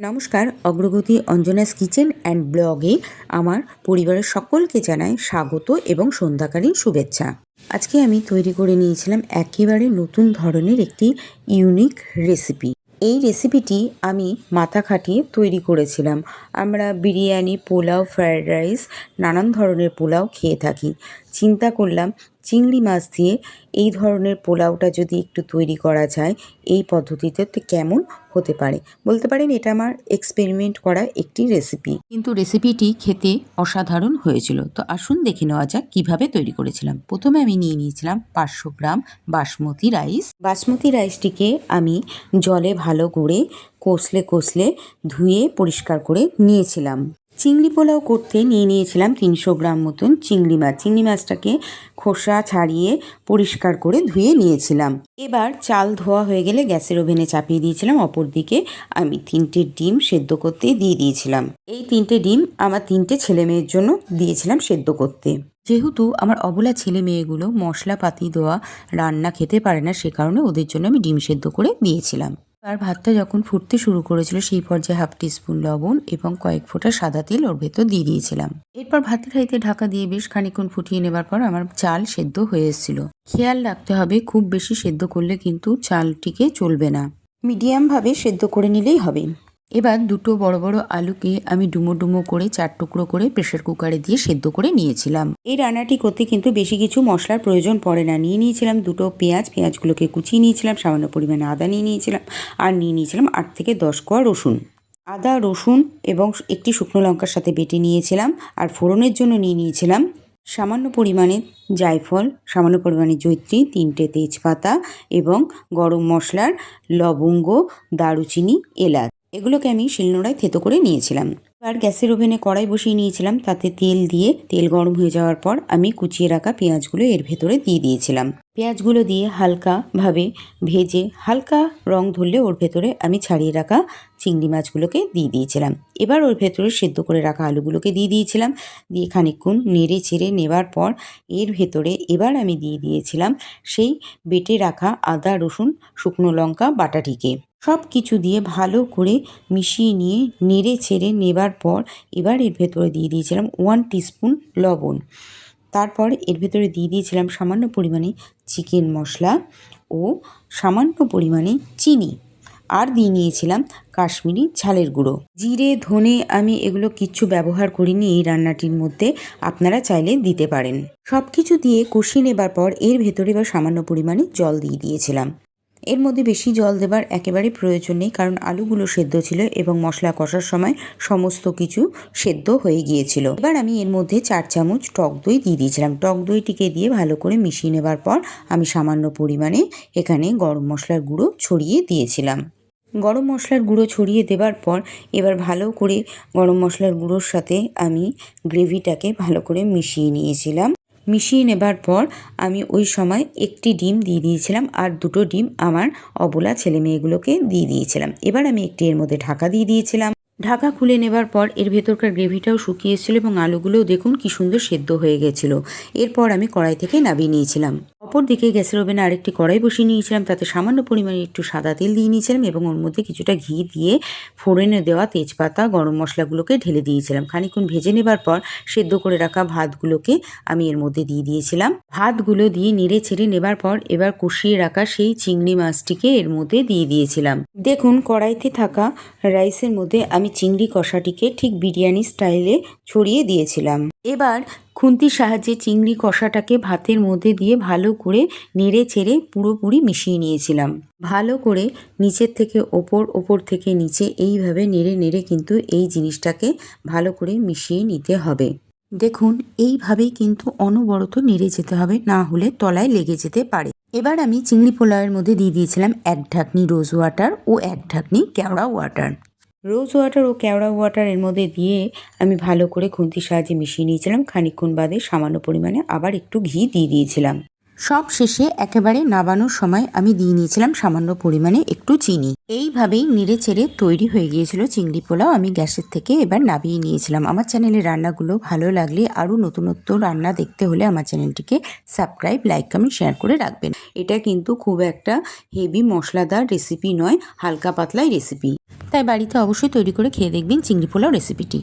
নমস্কার, অগ্রগতি Anjana's kitchen and ব্লগে আমার পরিবারের সকলকে জানাই স্বাগত এবং সন্ধ্যাকালীন শুভেচ্ছা। আজকে আমি তৈরি করে নিয়েছিলাম একেবারে নতুন ধরনের একটি ইউনিক রেসিপি। এই রেসিপিটি আমি মাথা খাটিয়ে তৈরি করেছিলাম। আমরা বিরিয়ানি, পোলাও, ফ্রায়েড রাইস, নানান ধরনের পোলাও খেয়ে থাকি। চিন্তা করলাম চিংড়ি মাছ দিয়ে এই ধরনের পোলাওটা যদি একটু তৈরি করা যায় এই পদ্ধতিতে তো কেমন হতে পারে? বলতে পারেন এটা আমার এক্সপেরিমেন্ট করা একটি রেসিপি কিন্তু রেসিপিটি খেতে অসাধারণ হয়েছিল। তো আসুন দেখে নেওয়া যাক কীভাবে তৈরি করেছিলাম। প্রথমে আমি নিয়ে নিয়েছিলাম পাঁচশো গ্রাম বাসমতি রাইস। বাসমতি রাইসটিকে আমি জলে ভালো করে কষলে কষলে ধুয়ে পরিষ্কার করে নিয়েছিলাম। চিংড়ি পোলাও করতে নিয়ে নিয়েছিলাম তিনশো গ্রাম মতন চিংড়ি মাছ। চিংড়ি মাছটাকে খোসা ছাড়িয়ে পরিষ্কার করে ধুয়ে নিয়েছিলাম। এবার চাল ধোয়া হয়ে গেলে গ্যাসের ওভেনে চাপিয়ে দিয়েছিলাম। অপর দিকে আমি তিনটে ডিম সেদ্ধ করতে দিয়ে দিয়েছিলাম। এই তিনটে ডিম আমার তিনটে ছেলে মেয়ের জন্য দিয়েছিলাম সেদ্ধ করতে। যেহেতু আমার অবলা ছেলে মেয়েগুলো মশলাপাতি দেওয়া রান্না খেতে পারে না সে কারণে ওদের জন্য আমি ডিম সেদ্ধ করে দিয়েছিলাম। আর ভাতটা যখন ফুটতে শুরু করেছিল, সেই পর্যায়ে হাফ টিস্পুন লবণ এবং কয়েক ফোঁটা সাদা তেল ওর ভেতর দিয়ে দিয়েছিলাম। এরপর ভাতের হাইতে ঢাকা দিয়ে বেশ খানিক্ষণ ফুটিয়ে নেবার পর আমার চাল সেদ্ধ হয়ে এসেছিল। খেয়াল রাখতে হবে, খুব বেশি সেদ্ধ করলে কিন্তু চালটিকে চলবে না। মিডিয়ামভাবে সেদ্ধ করে নিলেই হবে। এবার দুটো বড় বড় আলুকে আমি ডুমো ডুমো করে চার টুকরো করে প্রেশার কুকারে দিয়ে সেদ্ধ করে নিয়েছিলাম। এই রান্নাটি করতে কিন্তু বেশি কিছু মশলার প্রয়োজন পড়ে না। নিয়ে নিয়েছিলাম দুটো পেঁয়াজ, পেঁয়াজগুলোকে কুচিয়ে নিয়েছিলাম, সামান্য পরিমাণে আদা নিয়ে নিয়েছিলাম আর নিয়ে নিয়েছিলাম আট থেকে দশ কোয়া রসুন। আদা, রসুন এবং একটি শুকনো লঙ্কার সাথে বেটে নিয়েছিলাম আর ফোড়নের জন্য নিয়ে নিয়েছিলাম সামান্য পরিমাণে জায়ফল, সামান্য পরিমাণে জৈত্রী তিনটে তেজপাতা এবং গরম মশলার লবঙ্গ, দারুচিনি, এলাচ। এগুলোকে আমি শিলনোড়ায় থেতো করে নিয়েছিলাম। এবার গ্যাসের ওভেনে কড়াই বসিয়ে নিয়েছিলাম, তাতে তেল দিয়ে তেল গরম হয়ে যাওয়ার পর আমি কুচিয়ে রাখা পেঁয়াজগুলো এর ভেতরে দিয়ে দিয়েছিলাম। পেঁয়াজগুলো দিয়ে হালকাভাবে ভেজে হালকা রং ধরলে ওর ভেতরে আমি ছাড়িয়ে রাখা চিংড়ি মাছগুলোকে দিয়ে দিয়েছিলাম। এবার ওর ভেতরে সেদ্ধ করে রাখা আলুগুলোকে দিয়ে দিয়েছিলাম। দিয়ে খানিকক্ষণ নেড়ে চেড়ে নেবার পর এর ভেতরে এবার আমি দিয়ে দিয়েছিলাম সেই বেটে রাখা আদা, রসুন, শুকনো লঙ্কা, বাটাটিকে। সব কিছু দিয়ে ভালো করে মিশিয়ে নিয়ে নেড়ে ছেড়ে নেবার পর এবার এর ভেতরে দিয়ে দিয়েছিলাম ওয়ান টিস্পুন লবণ। তারপর এর ভেতরে দিয়ে দিয়েছিলাম সামান্য পরিমাণে চিকেন মশলা ও সামান্য পরিমাণে চিনি। আর দিয়ে নিয়েছিলাম কাশ্মীরি ঝালের গুঁড়ো। জিরে, ধনে আমি এগুলো কিচ্ছু ব্যবহার করিনি এই রান্নাটির মধ্যে, আপনারা চাইলে দিতে পারেন। সব কিছু দিয়ে কষিয়ে নেবার পর এর ভেতরে বা সামান্য পরিমাণে জল দিয়ে দিয়েছিলাম। এর মধ্যে বেশি জল দেবার একেবারে প্রয়োজন নেই, কারণ আলুগুলো সেদ্ধ ছিল এবং মশলা কষার সময় সমস্ত কিছু সেদ্ধ হয়ে গিয়েছিল। এবার আমি এর মধ্যে চার চামচ টক দই দিয়ে দিয়েছিলাম। টক দইটিকে দিয়ে ভালো করে মিশিয়ে নেবার পর আমি সামান্য পরিমাণে এখানে গরম মশলার গুঁড়ো ছড়িয়ে দিয়েছিলাম। গরম মশলার গুঁড়ো ছড়িয়ে দেবার পর এবার ভালো করে গরম মশলার গুঁড়োর সাথে আমি গ্রেভিটাকে ভালো করে মিশিয়ে নিয়েছিলাম। মিশিয়ে নেবার পর আমি ওই সময় একটি ডিম দিয়ে দিয়েছিলাম আর দুটো ডিম আমার অবলা ছেলে মেয়েগুলোকে দিয়ে দিয়েছিলাম। এবার আমি একটি এর মধ্যে ঢাকা দিয়ে দিয়েছিলাম। ঢাকা খুলে নেবার পর এর ভেতরকার গ্রেভিটাও শুকিয়েছিল এবং আলুগুলোও দেখুন কি সুন্দর সেদ্ধ হয়ে গেছিল। এরপর আমি কড়াই থেকে নাবিয়ে নিয়েছিলাম। অপর দিকে গ্যাসের ওভেনে আরেকটি কড়াই বসিয়ে নিয়েছিলাম। তাতে সামান্য পরিমাণে একটু সাদা তেল দিয়ে নিয়েছিলাম এবং ওর মধ্যে কিছুটা ঘি দিয়ে ফোড়নে দেওয়া তেজপাতা, গরম মশলাগুলোকে ঢেলে দিয়েছিলাম। খানিক্ষণ ভেজে নেবার পর সেদ্ধ করে রাখা ভাতগুলোকে আমি এর মধ্যে দিয়ে দিয়েছিলাম। ভাতগুলো দিয়ে নেড়ে ছেড়ে নেবার পর এবার কষিয়ে রাখা সেই চিংড়ি মাছটিকে এর মধ্যে দিয়ে দিয়েছিলাম। দেখুন, কড়াইতে থাকা রাইসের মধ্যে আমি চিংড়ি কষাটিকে ঠিক বিরিয়ানি স্টাইলে ছড়িয়ে দিয়েছিলাম। এবার খুন্তির সাহায্যে চিংড়ি কষাটাকে ভাতের মধ্যে দিয়ে ভালো করে নেড়ে ছেড়ে পুরোপুরি মিশিয়ে নিয়েছিলাম। ভালো করে নিচের থেকে ওপর ওপর থেকে নিচে এইভাবে নেড়ে নেড়ে কিন্তু এই জিনিসটাকে ভালো করে মিশিয়ে নিতে হবে। দেখুন, এইভাবেই কিন্তু অনবরত নেড়ে যেতে হবে, না হলে তলায় লেগে যেতে পারে। এবার আমি চিংড়ি পোলাওয়ের মধ্যে দিয়ে দিয়েছিলাম এক ঢাকনি রোজ ওয়াটার ও এক ঢাকনি কেওড়া ওয়াটার। রোজ ওয়াটার ও কেওড়া ওয়াটার এর মধ্যে দিয়ে আমি ভালো করে খুন্তির সাহায্যে মিশিয়ে নিয়েছিলাম। খানিকক্ষণ বাদে সামান্য পরিমাণে আবার একটু ঘি দিয়ে দিয়েছিলাম। সব শেষে একেবারে নাবানোর সময় আমি দিয়ে নিয়েছিলাম সামান্য পরিমাণে একটু চিনি। এইভাবেই নেড়ে চেড়ে তৈরি হয়ে গিয়েছিল চিংড়ি পোলাও। আমি গ্যাসের থেকে এবার নাবিয়ে নিয়েছিলাম। আমার চ্যানেলের রান্নাগুলো ভালো লাগলে আরও নতুনত্ব রান্না দেখতে হলে আমার চ্যানেলটিকে সাবস্ক্রাইব, লাইক, কমেন্ট, শেয়ার করে রাখবেন। এটা কিন্তু খুব একটা হেভি মশলাদার রেসিপি নয়, হালকা পাতলাই রেসিপি। তাই বাড়িতে অবশ্যই তৈরি করে খেয়ে দেখবেন চিংড়ি পোলাও রেসিপিটি।